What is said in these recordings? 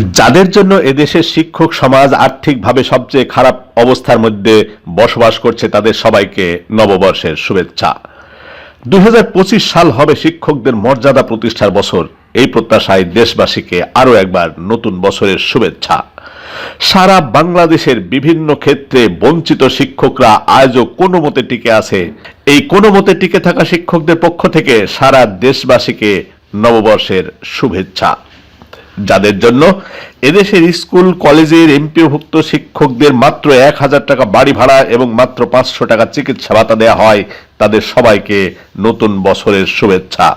যাদের জন্য এদেশের শিক্ষক সমাজ আর্থিকভাবে সবচেয়ে খারাপ অবস্থার মধ্যে বসবাস করছে তাদের সবাইকে নববর্ষের শুভেচ্ছা। দু হাজার পঁচিশ সাল হবে শিক্ষকদের মর্যাদা প্রতিষ্ঠার বছর। এই প্রত্যাশায় দেশবাসীকে আরও একবার নতুন বছরের শুভেচ্ছা। সারা বাংলাদেশের বিভিন্ন ক্ষেত্রে বঞ্চিত শিক্ষকরা আজও কোনো মতে টিকে আছে। এই কোনো মতে টিকে থাকা শিক্ষকদের পক্ষ থেকে সারা দেশবাসীকে নববর্ষের শুভেচ্ছা। যাদের জন্য এদেশের স্কুল, কলেজের এমপিওভুক্ত শিক্ষকদের মাত্র এক হাজার টাকা বাড়ি ভাড়া এবং মাত্র পাঁচশো টাকা চিকিৎসা ভাতা দেওয়া হয় তাদের সবাইকে নতুন বছরের শুভেচ্ছা।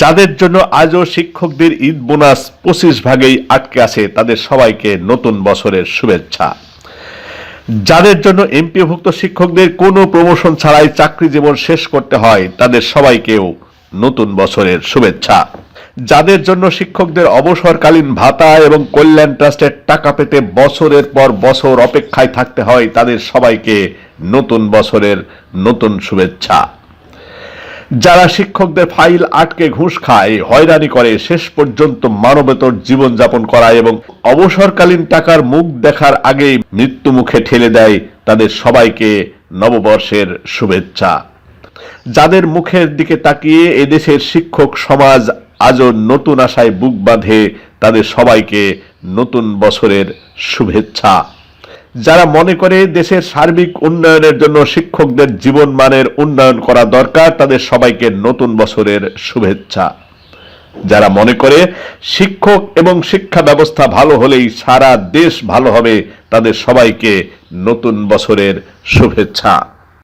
যাদের জন্য আজও শিক্ষকদের ঈদ বোনাস পঁচিশ ভাগেই আটকে আছে, তাদের সবাইকে নতুন বছরের শুভেচ্ছা। যাদের জন্য এমপিওভুক্ত শিক্ষকদের কোনো প্রমোশন ছাড়াই চাকরি জীবন শেষ করতে হয়, তাদের সবাইকেও নতুন বছরের শুভেচ্ছা। যাদের জন্য শিক্ষকদের অবসরকালীন ভাতা এবং কল্যাণ ট্রাস্টের টাকা পেতে বছরের পর বছর অপেক্ষায় থাকতে হয় তাদের সবাইকে নতুন বছরের নতুন শুভেচ্ছা। যারা শিক্ষকদের ফাইল আটকে ঘুষ খায়, হয়রানি করে, শেষ পর্যন্ত মানবেতর জীবনযাপন করায় এবং অবসরকালীন টাকার মুখ দেখার আগেই মৃত্যু মুখে ঠেলে দেয় তাদের সবাইকে নববর্ষের শুভেচ্ছা। যাদের মুখের দিকে তাকিয়ে এদেশের শিক্ষক সমাজ আজও নতুন আশায় বুক বাঁধে তাদের সবাইকে নতুন বছরের শুভেচ্ছা। যারা মনে করে দেশের সার্বিক উন্নয়নের জন্য শিক্ষকদের জীবনমানের উন্নয়ন করা দরকার, তাদের সবাইকে নতুন বছরের শুভেচ্ছা। যারা মনে করে শিক্ষক এবং শিক্ষা ব্যবস্থা ভালো হলেই সারা দেশ ভালো হবে, তাদের সবাইকে নতুন বছরের শুভেচ্ছা।